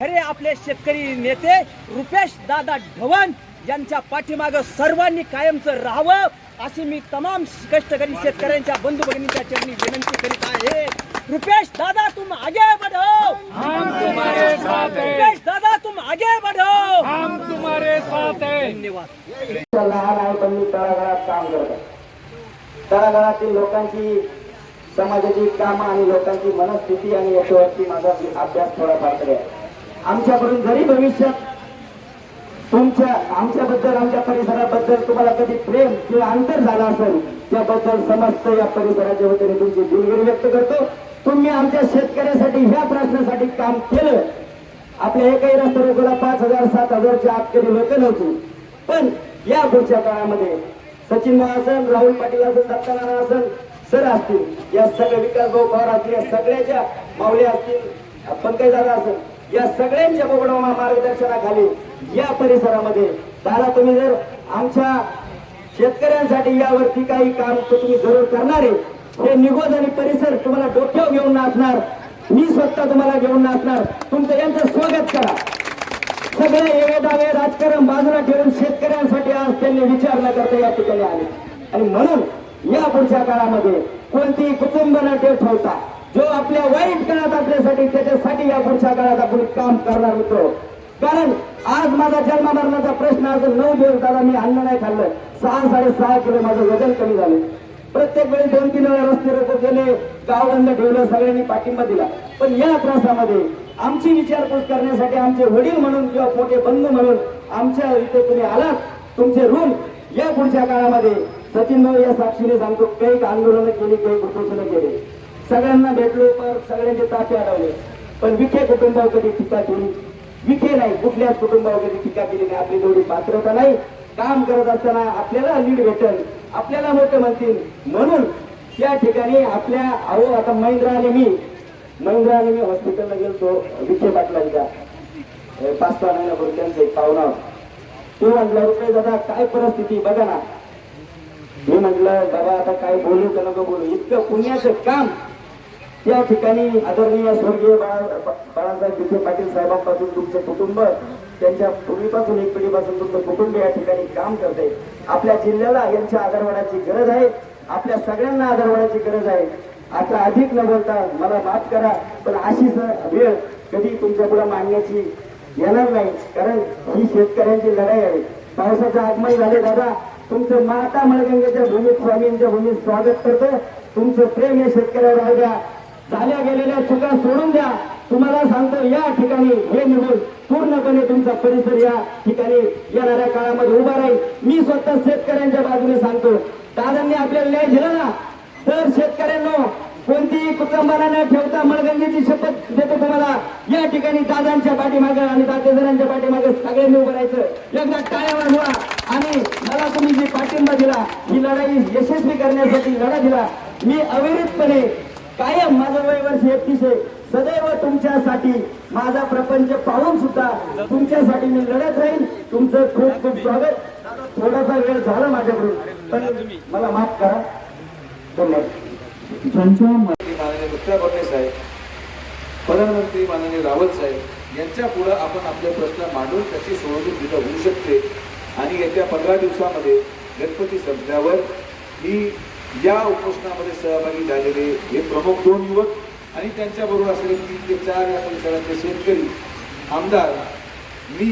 खरे आपले शेतकरी नेते रुपेश दादा ढवण यांच्या पाठीमाग सर्वांनी कायमचं राहावं अशी मी तमाम कष्टकरी शेतकऱ्यांच्या बंधू भगिनींच्या चरणी विनंती करीत आहे. रुपेश दादा तुम आगे बढ़ो. हम तुम्हारे साथ हैं. रुपेश दादा तुम आगे बढ़ो. हम तुम्हारे साथ हैं. धन्यवाद. लहान आहे पण मी तळागाळात काम करत आहे तळागाळातील लोकांची समाजाची कामं आणि लोकांची मनस्थिती आणि याच्यावरती माझा अभ्यास थोडाफार तरी आहे आमच्याकडून जरी भविष्यात तुमच्या आमच्याबद्दल आमच्या परिसराबद्दल तुम्हाला कधी प्रेम किंवा अंतर झाला असेल त्याबद्दल समस्त या परिसराच्या वतीने तुमची दिलगिरी व्यक्त करतो. तुम्ही आमच्या शेतकऱ्यासाठी ह्या प्रश्नासाठी काम केलं. आपल्या एकही रस्ता रोकोला पाच हजार सात हजारच्या आत कधी लोक नव्हती. पण या पुढच्या काळामध्ये सचिन महासन राहुल पाटील असेल दत्तानाना असेल सर असतील या सगळ्या विकास भाऊ पवार असतील या सगळ्याच्या माऊली असतील पंकज दादा असेल. या सगळ्यांच्या बोगडोमा मार्गदर्शनाखाली या परिसरामध्ये दादा तुम्ही जर आमच्या शेतकऱ्यांसाठी यावरती काही काम तुम्ही जरूर करणार आहे. हे निगोज आणि परिसर तुम्हाला डोक्यावर घेऊन नाचणार. मी स्वतः तुम्हाला घेऊन नाचणार. तुमचं यांचं स्वागत करा. सगळे येवे दावे राजकारण बाजूला ठेवून शेतकऱ्यांसाठी आज त्यांनी विचार न करता या ठिकाणी आले. आणि म्हणून या पुढच्या काळामध्ये कोणतीही कुटुंब न ठेव ठेवता जो आपल्या वाईट काळात आपल्यासाठी त्याच्यासाठी या पुढच्या काळात आपण काम करणार होतो. कारण आज माझा जन्म मरणाचा प्रश्न आज नऊ दिवस दादा मी अन्न नाही खाल्लं. सहा साडेसहा किलो माझं वजन कमी झालं. प्रत्येक वेळी दोन तीन वेळा रस्ते रोको गेले गाव बंद ठेवलं सगळ्यांनी पाठिंबा दिला. पण या त्रासामध्ये आमची विचारपूस करण्यासाठी आमचे वडील म्हणून किंवा मोठे बंधू म्हणून आमच्या इथे तुम्ही आलात. तुमचे ऋण या पुढच्या काळामध्ये सचिन भाऊ या साक्षीने सांगतो काही आंदोलनं केली काही उपोषणं केली. सगळ्यांना भेटलो पण सगळ्यांचे तापे अडवले. पण विखे कुटुंबावर कधी टीका केली? विखे नाही कुठल्याच कुटुंबावर कधी टीका केली नाही? आपली तेवढी पात्रता नाही. काम करत असताना आपल्याला लीड भेटल. आपल्याला मोठे म्हणतील म्हणून त्या ठिकाणी आपल्या अहो आता महिंद्रा आणि मी महिंद्रा आणि मी हॉस्पिटलला गेलो विखे पाटलांच्या. पाच सहा महिन्यापूर्वी त्यांचं एक पाहुणा होता. तो म्हटलं रुपये दादा काय परिस्थिती? बघा ना. मी म्हटलं बाबा आता काय बोलू का नको बोलू. इतकं पुण्याचं काम या ठिकाणी आदरणीय स्वर्गीय बाळा- बाळासाहेब विखे पाटील साहेबांपासून तुमचं कुटुंब त्यांच्या पूर्वीपासून एक पिढीपासून तुमचं कुटुंब या ठिकाणी काम करते. आपल्या जिल्ह्याला यांच्या आदरवाडाची गरज आहे. आपल्या सगळ्यांना आदरवाडाची गरज आहे. आता अधिक न बोलता मला माफ करा पण अशी वेळ कधी तुमच्यापुढे मांडण्याची येणार नाही. कारण ही शेतकऱ्यांची लढाई आहे. पावसाचं आगमन झाले दादा. तुमचं माता मळगंगेच्या भूमीत स्वामींच्या भूमीत स्वागत करतो. तुमचं प्रेम या शेतकऱ्यावर द्या झाल्या गेलेल्या चुका सोडून द्या. तुम्हाला सांगतो या ठिकाणी हे निवडून पूर्णपणे तुमचा परिसर या ठिकाणी येणाऱ्या काळामध्ये उभा राहील. मी स्वतः शेतकऱ्यांच्या बाजूने सांगतो दादांनी आपल्याला न्याय दिला ना? तर शेतकऱ्यांना कोणतीही कुटुंबाला न ठेवता मळगंजीची शपथ देतो तुम्हाला. या ठिकाणी दादांच्या पाठीमागे आणि दातेदारांच्या पाठीमागे सगळ्यांनी उभं राहायचं. एकदा टाळ्यावर हुआ आणि मला तुम्ही जी पाठिंबा दिला ही लढाई यशस्वी करण्यासाठी लढा दिला. मी अविरतपणे कायम माझं वय वर्ष एकतीस आहे. सदैव तुमच्यासाठी माझा प्रपंच पाहून सुद्धा तुमच्यासाठी मी लढत राहील तुमचं खूप खूप स्वागत. थोडासा वेळ झाला माझ्याकडून पण मला माफ करा. धन्यवाद. माननीय मुख्य फडणवीस साहेब प्रधानमंत्री माननीय रावत साहेब यांच्या पुढे आपण आपले प्रश्न मांडून त्याची सोडवणूक दिलं होऊ शकते. आणि येत्या पंधरा दिवसामध्ये गणपती संपल्यावर ही या उपोषणामध्ये सहभागी झालेले हे प्रमुख दोन युवक आणि त्यांच्याबरोबर असलेले तीन ते चार या परिसरातले शेतकरी आमदार मी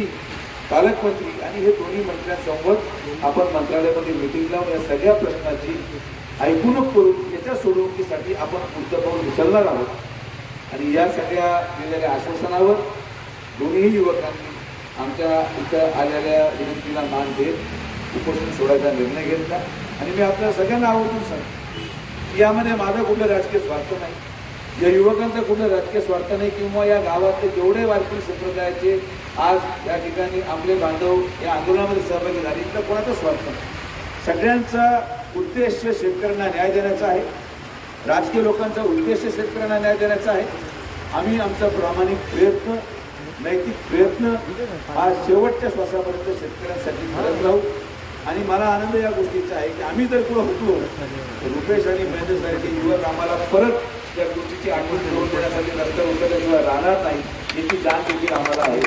पालकमंत्री आणि हे दोन्ही मंत्र्यांसोबत आपण मंत्रालयामध्ये मिटिंग लावून या सगळ्या प्रश्नाची ऐकूनच करून याच्या सोडवणुकीसाठी आपण पुढचं पाऊल उचलणार आहोत. आणि या सगळ्या दिलेल्या आश्वासनावर दोन्ही युवकांनी आमच्या इथं आलेल्या विनंतीला मान देत उपोषण सोडायचा निर्णय घेतला. आणि मी आपल्या सगळ्यांना आवर्जून सांगतो यामध्ये माझा कुठलं राजकीय स्वार्थ नाही. या युवकांचा कुठलं राजकीय स्वार्थ नाही किंवा या गावातले जेवढे वारकरी संप्रदायाचे आज या ठिकाणी आपले बांधव या आंदोलनामध्ये सहभागी झाले इथला कोणाचा स्वार्थ नाही. सगळ्यांचा उद्देश शेतकऱ्यांना न्याय देण्याचा आहे. राजकीय लोकांचा उद्देश शेतकऱ्यांना न्याय देण्याचा आहे. आम्ही आमचा प्रामाणिक प्रयत्न नैतिक प्रयत्न हा शेवटच्या श्वासापर्यंत शेतकऱ्यांसाठी करत राहू. आणि मला आनंद या गोष्टीचा आहे की आम्ही जर कुठं होतो तर रुपेश आणि महेंद्र सारखे युवक आम्हाला परत त्या गोष्टीची आठवण करून देण्यासाठी रस्त्यावर उतरल्याशिवाय राहणार नाही याची जाण देखील आम्हाला आहे.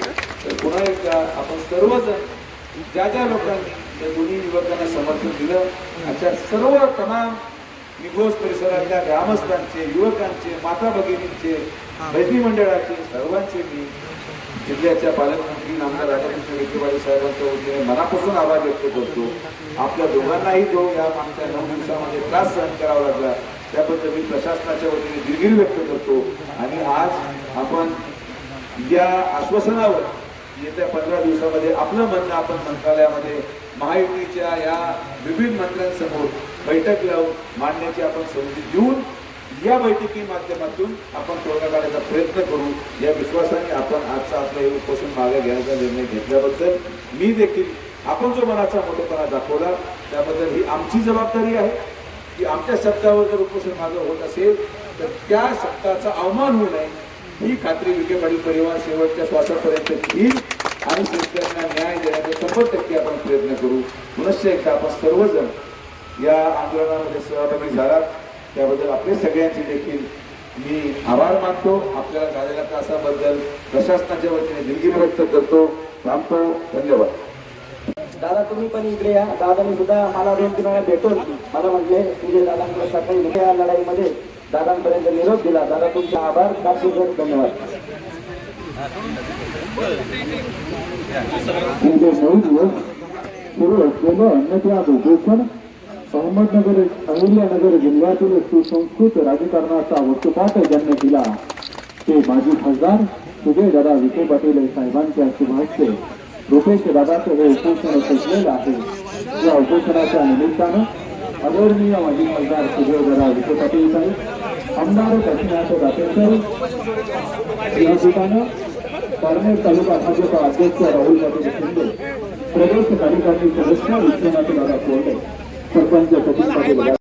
तर पुन्हा एकदा आपण सर्वजण ज्या ज्या लोकांनी या दोन्ही युवकांना समर्थन दिलं अशा सर्व तमाम निघोज परिसरातल्या ग्रामस्थांचे युवकांचे माता भगिनींचे बैठी मंडळाचे सर्वांचे मी जिल्ह्याच्या पालकमंत्री नामदार राधाकृष्ण विखेवाडी साहेबांच्या वतीने मनापासून आभार व्यक्त करतो. आपल्या दोघांनाही जो या मागच्या नऊ दिवसामध्ये त्रास सहन करावा लागला त्याबद्दल मी प्रशासनाच्या वतीने दिलगिरी व्यक्त करतो. आणि आज आपण या आश्वासनावर येत्या पंधरा दिवसामध्ये आपलं म्हणणं आपण मंत्रालयामध्ये महायुतीच्या या विविध मंत्र्यांसमोर बैठक लावून मांडण्याची आपण संधी देऊन या बैठकी माध्यमातून आपण तोडगा काढायचा प्रयत्न करू. या विश्वासाने आपण आजचा आपला हे उपोषण मागे घेण्याचा निर्णय घेतल्याबद्दल मी देखील आपण जो मनाचा मोठेपणा दाखवला त्याबद्दल ही आमची जबाबदारी आहे. की आमच्या शब्दावर जर उपोषण मागं होत असेल तर त्या शब्दाचा अवमान होऊ नये. ही खात्री विखे पाटील परिवार शेवटच्या श्वासापर्यंत घेईल आणि शेतकऱ्यांना न्याय देण्याचा शंभर टक्के आपण प्रयत्न करू. पुनश्च एकदा आपण सर्वजण या आंदोलनामध्ये सहभागी झाला त्याबद्दल आपले सगळ्यांचे देखील मी आभार मानतो. आपल्याला झालेल्या त्रासाबद्दल प्रशासनाच्या वतीने दिलगिरी व्यक्त करतो. थांबतो धन्यवाद. दादा तुम्ही पण इकडे या. दादानी सुद्धा मला दोन तीन वेळा भेटून मला म्हटले तुझे दादांकडे सकाळी या लढाईमध्ये दादांपर्यंत निरोप दिला. दादा तुमचे आभार. खूप धन्यवाद. सुरू असलेलं अन्नत्याग उपोषण अहमदनगर अहिल्यानगर जिल्ह्यातील सुसंस्कृत राजकारणाचा वस्तुपाठ ज्यांनी दिला ते माजी खासदार सुजयदादा विखे पाटील साहेबांच्या शुभास्ते रुपेश दादाचं हे उपोषण सजलेलं आहे या उपोषणाच्या निमित्तानं आदरणीय माजी खासदार सुजयदादा विखे पाटील साहेब आमदार काशीनाथ दातेकर या ठिकाणं पारनेर तालुका भाजप अध्यक्ष राहुल पाटील शिंदे प्रदेश कार्यकारिणी सदस्य विश्वनाथ दादा कोल्हे सरपंच सचिन पाटील